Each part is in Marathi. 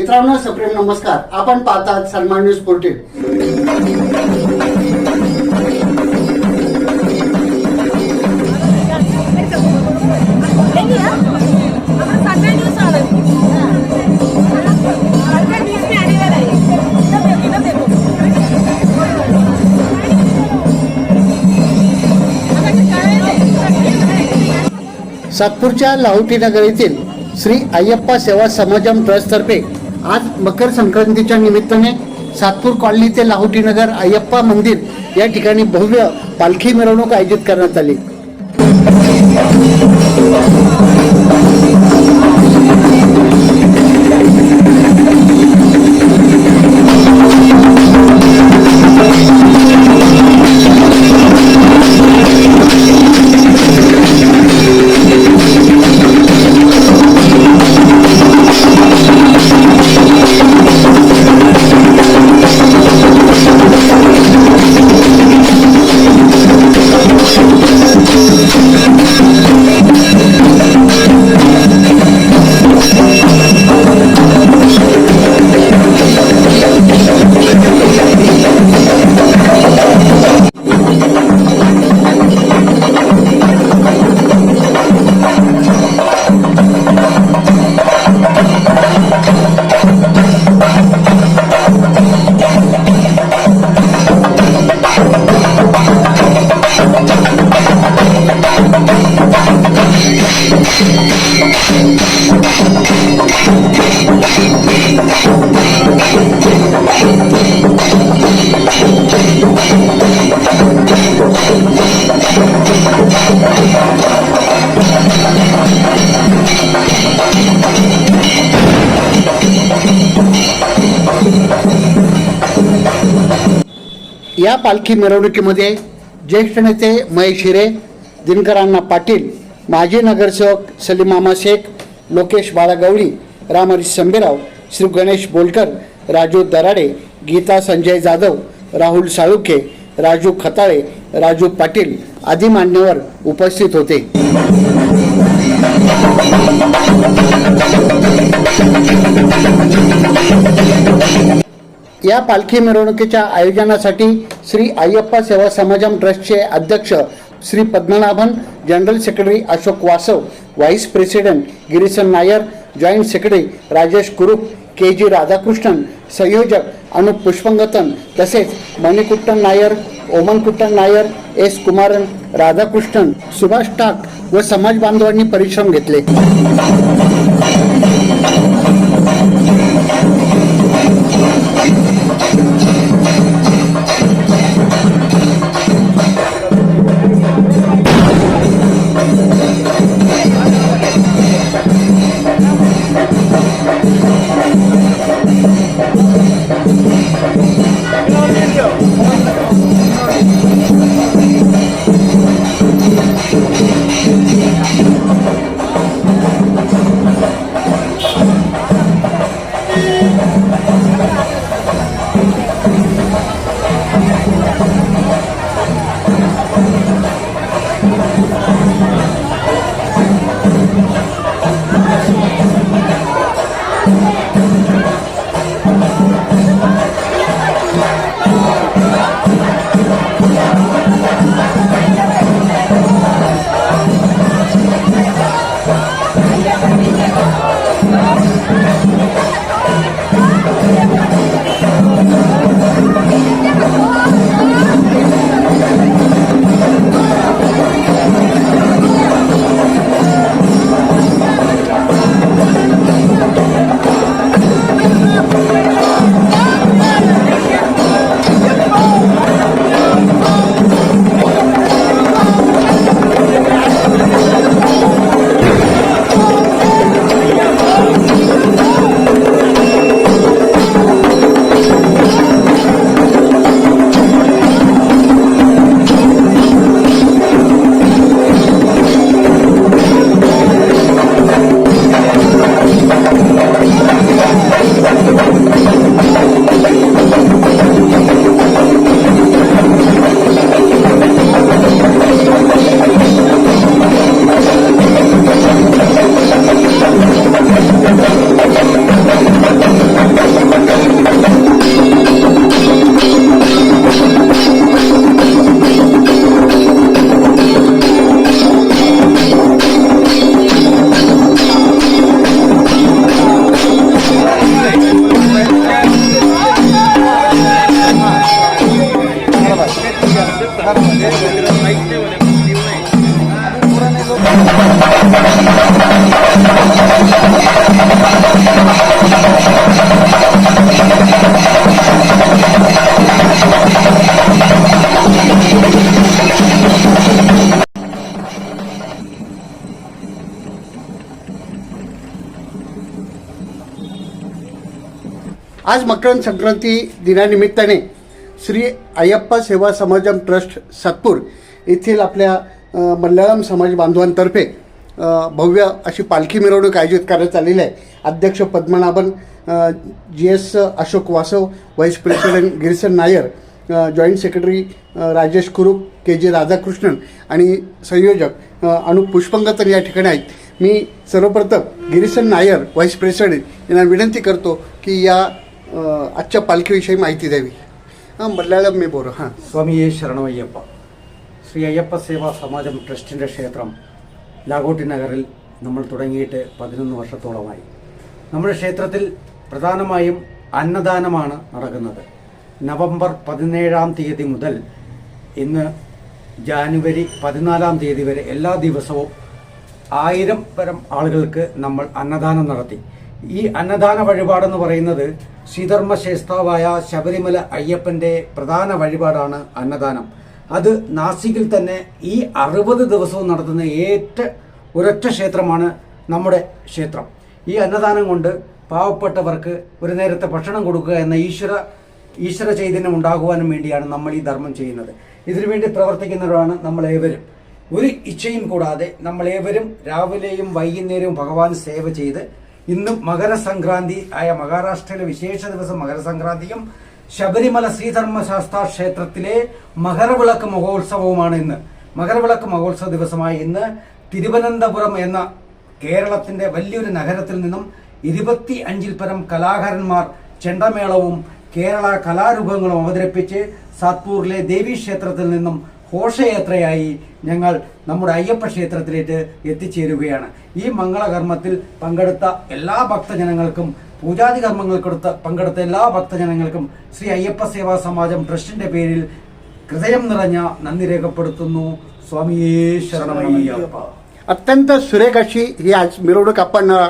मित्रांनो सप्रेम नमस्कार. आपण पाहतात सन्मान न्यूज पोर्टेल सातपूरच्या लाहोटी नगर येथील श्री अय्यप्पा सेवा समाजम ट्रस्टतर्फे आज मकर संक्रांतीच्या निमित्ताने सातपूर कॉलनी ते लाहोटी नगर अय्यप्पा मंदिर या ठिकाणी भव्य पालखी मिरवणूक आयोजित करण्यात आली. या पालखी मिरवणुकीमध्ये ज्येष्ठ नेते महेश हिरे दिनकरांना पाटील माजी नगरसेवक सलीमामा शेख लोकेश बाळागवळी रामहरीश संबेराव श्री गणेश बोलकर राजू दराडे गीता संजय जाधव राहुल साळुखे राजू खताळे राजू पाटील आदी मान्यवर उपस्थित होते. या पालखी मिरवणुकीच्या आयोजनासाठी श्री अय्यप्पा सेवा समाजम ट्रस्टचे अध्यक्ष Shri Padmanabhan general secretary Ashok Vasav vice president Girisan Nair joint secretary Rajesh Kurup K G Radhakrishnan संयोजक अनुप पुष्पंगतन तसेच मणिकुट्टन नायर ओमनकुट्टन नायर एस कुमारन राधाकृष्णन सुभाष टाक व समाज बांधवांनी परिश्रम घेतले. आज मकर संक्रांती दिनानिमित्ताने श्री अय्यप्पा सेवा समाजम ट्रस्ट सातपूर येथील आपल्या मल्याळम समाज बांधवांतर्फे भव्य अशी पालखी मिरवणूक आयोजित करण्यात आलेली आहे. अध्यक्ष Padmanabhan G S Ashok Vasav vice president Girisan Nair joint secretary Rajesh Kurup K J Radhakrishnan आणि संयोजक अनुप पुष्पंगतन या ठिकाणी आहेत. मी सर्वप्रथम गिरीसन नायर व्हाईस प्रेसिडेंट यांना विनंती करतो की या आजच्या पालखीविषयी माहिती द्यावी हां മലയാളം മേ ബോറോ ഹാ സ്വാമിയെ ശരണമയ്യപ്പ ശ്രീ അയ്യപ്പ സേവാ സമാജം ട്രസ്റ്റിൻ്റെ ക്ഷേത്രം ലാഗോട്ടി നഗറിൽ നമ്മൾ തുടങ്ങിയിട്ട് പതിനൊന്ന് വർഷത്തോളമായി നമ്മുടെ ക്ഷേത്രത്തിൽ പ്രധാനമായും അന്നദാനമാണ് നടക്കുന്നത് നവംബർ പതിനേഴാം തീയതി മുതൽ ഇന്ന് ജാനുവരി പതിനാലാം തീയതി വരെ എല്ലാ ദിവസവും ആയിരം പരം ആളുകൾക്ക് നമ്മൾ അന്നദാനം നടത്തി ഈ അന്നദാന വഴിപാടെന്ന് പറയുന്നത് ശ്രീധർമ്മ ശ്രേഷ്ഠാവായ ശബരിമല അയ്യപ്പന്റെ പ്രധാന വഴിപാടാണ് അന്നദാനം. അത് നാസിക്കിൽ തന്നെ ഈ അറുപത് ദിവസവും നടത്തുന്ന ഏറ്റ ഒരൊറ്റ ക്ഷേത്രമാണ് നമ്മുടെ ക്ഷേത്രം. ഈ അന്നദാനം കൊണ്ട് പാവപ്പെട്ടവർക്ക് ഒരു നേരത്തെ ഭക്ഷണം കൊടുക്കുക എന്ന ഈശ്വര ഈശ്വര ചൈതന്യം ഉണ്ടാകുവാനും വേണ്ടിയാണ് നമ്മൾ ഈ ധർമ്മം ചെയ്യുന്നത്. ഇതിനുവേണ്ടി പ്രവർത്തിക്കുന്നവരാണ് നമ്മളേവരും. ഒരു ഇച്ഛയും കൂടാതെ നമ്മളേവരും രാവിലെയും വൈകുന്നേരവും ഭഗവാൻ സേവ ചെയ്ത് ഇന്നും മകരസംക്രാന്തി ആയ മഹാരാഷ്ട്രയിലെ വിശേഷ ദിവസം മകരസംക്രാന്തിയും ശബരിമല ശ്രീധർമ്മശാസ്ത്ര ക്ഷേത്രത്തിലെ മകരവിളക്ക് മഹോത്സവവുമാണ് ഇന്ന്. മകരവിളക്ക് മഹോത്സവ ദിവസമായ ഇന്ന് തിരുവനന്തപുരം എന്ന കേരളത്തിന്റെ വലിയൊരു നഗരത്തിൽ നിന്നും ഇരുപത്തി അഞ്ചിൽ പരം കലാകാരന്മാർ ചെണ്ടമേളവും കേരള കലാരൂപങ്ങളും അവതരിപ്പിച്ച് സാത്പൂരിലെ ദേവീ ക്ഷേത്രത്തിൽ നിന്നും ഘോഷയാത്രയായി ഞങ്ങൾ നമ്മുടെ അയ്യപ്പ ക്ഷേത്രത്തിലേക്ക് എത്തിച്ചേരുകയാണ് ഈ മംഗളകർമ്മത്തിൽ പങ്കെടുത്ത എല്ലാ ഭക്തജനങ്ങൾക്കും പൂജാതി കർമ്മങ്ങൾക്കെടുത്ത പങ്കെടുത്ത എല്ലാ ഭക്തജനങ്ങൾക്കും ശ്രീ അയ്യപ്പ സേവാ സമാജം ട്രസ്റ്റിന്റെ പേരിൽ ഹൃദയം നിറഞ്ഞ നന്ദി രേഖപ്പെടുത്തുന്നു സ്വാമിയേ ശരണമയ്യപ്പ अत्यंत सुरेख अशी ही आज मिरवणूक आपण अ,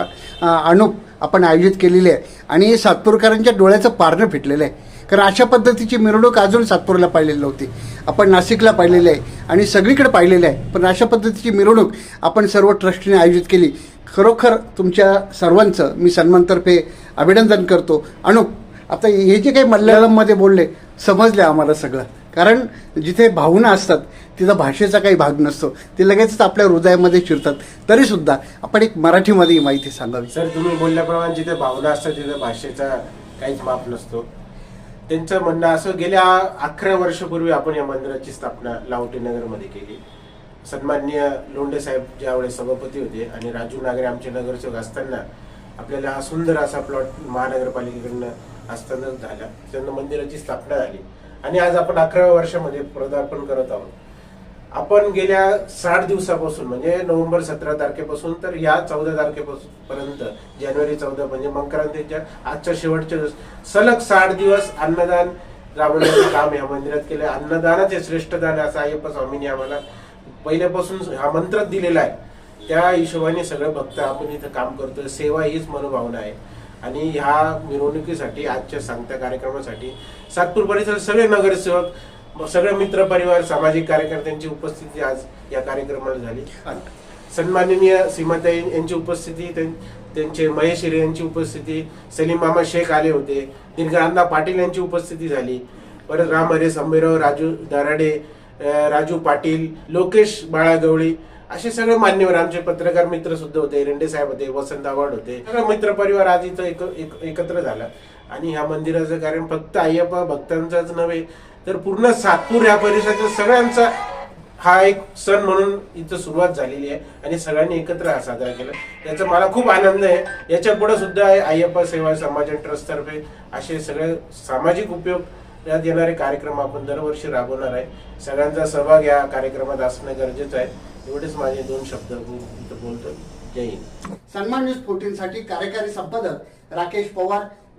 अनुप आपण आयोजित केलेली आहे आणि सातपूरकरांच्या डोळ्याचं पारणं फिटलेलं आहे कारण अशा पद्धतीची मिरवणूक अजून सातपूरला पाहिलेली नव्हती. आपण नाशिकला पाहिलेली आहे आणि सगळीकडे पाहिलेली आहे. पण अशा पद्धतीची मिरवणूक आपण सर्व ट्रस्टीने आयोजित केली. खरोखर तुमच्या सर्वांचं मी सन्मानतर्फे अभिनंदन करतो. अनुप आता हे जे काही मल्याळममध्ये बोलले समजले आम्हाला सगळं. कारण जिथे भावना असतात तिथं भाषेचा काही भाग नसतो. ते लगेचच आपल्या हृदयामध्ये शिरतात. तरीसुद्धा आपण एक मराठीमध्ये ही माहिती सांगावी. सर तुम्ही बोलल्याप्रमाणे जिथे भावना असतात तिथे भाषेचा काहीच माप नसतो. त्यांचं म्हणणं असं गेल्या अकरा वर्षापूर्वी आपण या मंदिराची स्थापना लावटीनगरमध्ये केली. सन्माननीय लोंढे साहेब ज्यावेळेस सभापती होते आणि राजू नागरे आमचे नगरसेवक असताना आपल्याला हा सुंदर असा प्लॉट महानगरपालिकेकडनं हस्तांतरित झाला. त्यांना मंदिराची स्थापना झाली. आणि आज आपण अकराव्या वर्षामध्ये पदार्पण करत आहोत. आपण गेल्या साठ दिवसापासून म्हणजे नोव्हेंबर सतरा तारखेपासून तर या चौदा तारखेपासून पर्यंत जानेवारी चौदा म्हणजे मकरांतीच्या आजच्या शेवटच्या दिवस सलग साठ दिवस अन्नदान राबवण्याचं काम या मंदिरात केलं. अन्नदानच हे श्रेष्ठ दान असं अय्यप्पा स्वामींनी आम्हाला पहिल्यापासून हा मंत्रच दिलेला आहे. त्या हिशोबाने सगळं भक्त आपण इथं काम करतोय. सेवा हीच मनोभावना आहे. आणि ह्या मिरवणुकीसाठी आजच्या सांगत्या कार्यक्रमासाठी सातपूर परिसर सगळे नगरसेवक सगळे मित्र परिवार सामाजिक कार्यकर्त्यांची उपस्थिती आज या कार्यक्रमाला झाली. सन्माननीय सीमाताई यांची उपस्थिती त्यांचे महेश हिरे यांची उपस्थिती सलीम मामा शेख आले होते दीर्घानंदा पाटील यांची उपस्थिती झाली. परत राम हरे संभेराव राजू दराडे राजू पाटील लोकेश बाळागवळी असे सगळे मान्यवर आमचे पत्रकार मित्र सुद्धा होते रेंडे साहेब होते वसंत आव्हाड होते. सगळं मित्र परिवार आज इथं एक, एक, एकत्र झाला. आणि ह्या मंदिराचं कारण फक्त अय्यप्पा भक्तांचाच नव्हे तर पूर्ण सातपूर ह्या परिसराच्या सगळ्यांचा हा एक सण म्हणून इथं सुरुवात झालेली आहे आणि सगळ्यांनी एकत्र हा साजरा केला. याचा मला खूप आनंद आहे. याच्यापुढे सुद्धा अय्यप्पा सेवा समाज ट्रस्टतर्फे असे सगळे सामाजिक उपयोग यात येणारे कार्यक्रम आपण दरवर्षी राबवणार आहे. सगळ्यांचा सहभाग या कार्यक्रमात असणं गरजेचं आहे. एवढेच माझे दोन शब्द इथं बोलतो जय हिंद. सन्मान न्यूज फोर्टीनसाठी कार्यकारी संपादक राकेश पवार